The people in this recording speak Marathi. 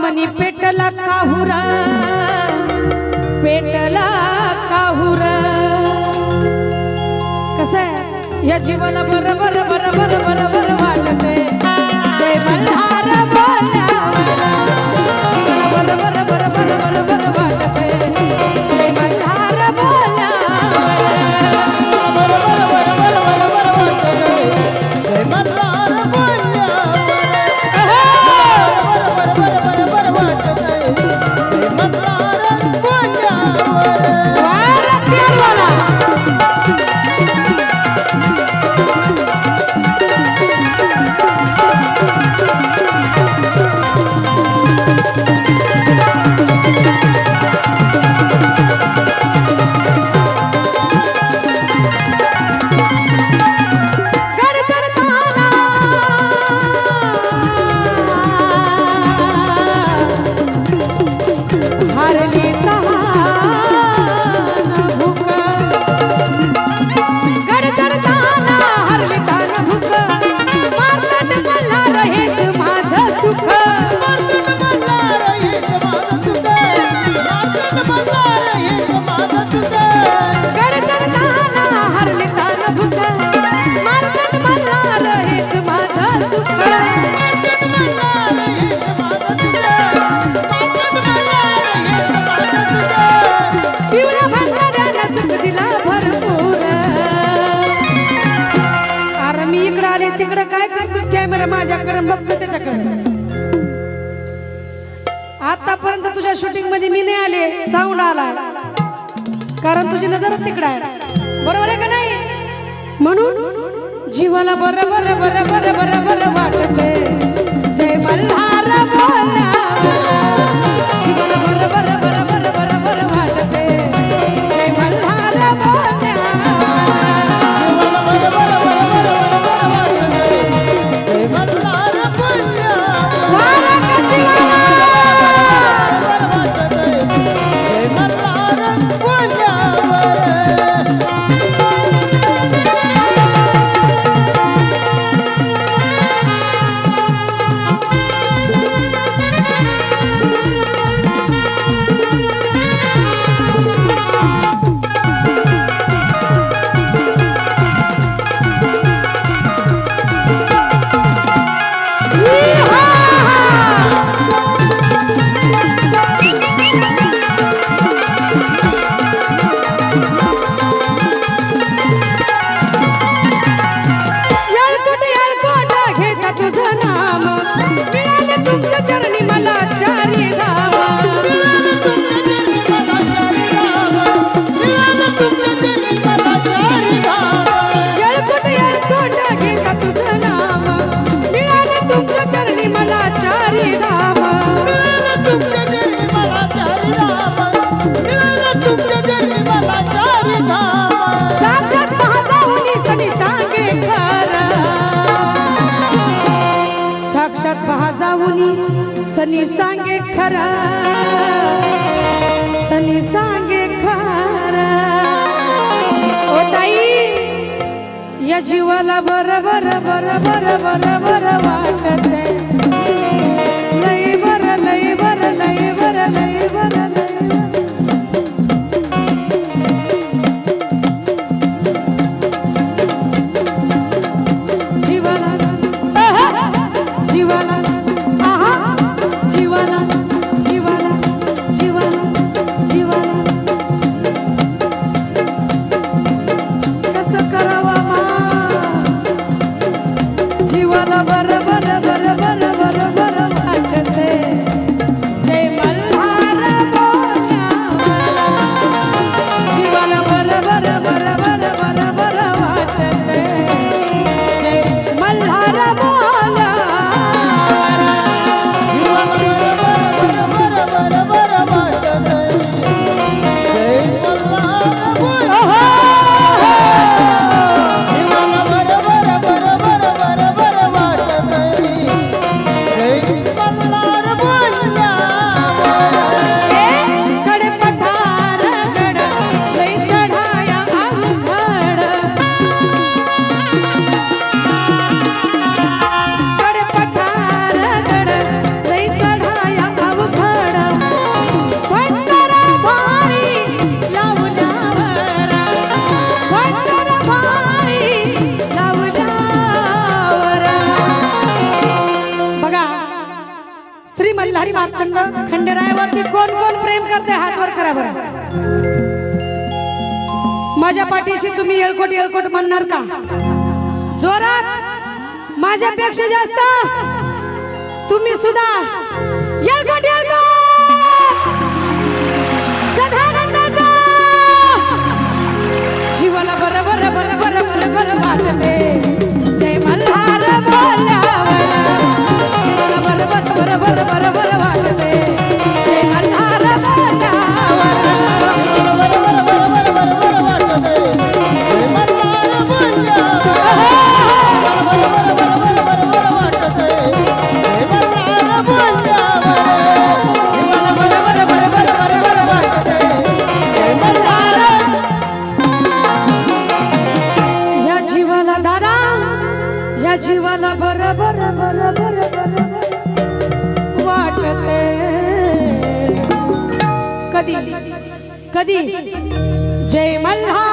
मनी पेटला काहूर. मनी पेटला काहुरा. कसं आहे? या जीवाला बरं बरं बरं बरं बरं बरं. 怎么？करतो कॅमेरा माझ्याकडे बघतो त्याच्याकडे. आतापर्यंत तुझ्या शूटिंगमध्ये मी नाही आले साऊंड आला. कारण तुझी नजर तिकडे आहे. बरोबर आहे का नाही? म्हणून जीवाला बरं बरं बरं बरं बरं बरं वाटते जय मल्हार. साक्षात महाजाहुनी सनी सांगे खरा. सनी सांगे खरा. ओ ताई या जीवाला बर बर बर बर बर बर वाटत लई बर लई बर लई बर लई बर. मार्तंड खंडेरायावरती कोण कोण प्रेम करते हात वर करा बरं. माझ्या पाठीशी तुम्ही येळकोट येळकोट म्हणणार का? जोरात. माझ्यापेक्षा जास्त. तुम्ही सुद्धा येळकोट कधी? कधी? जय मल्हार!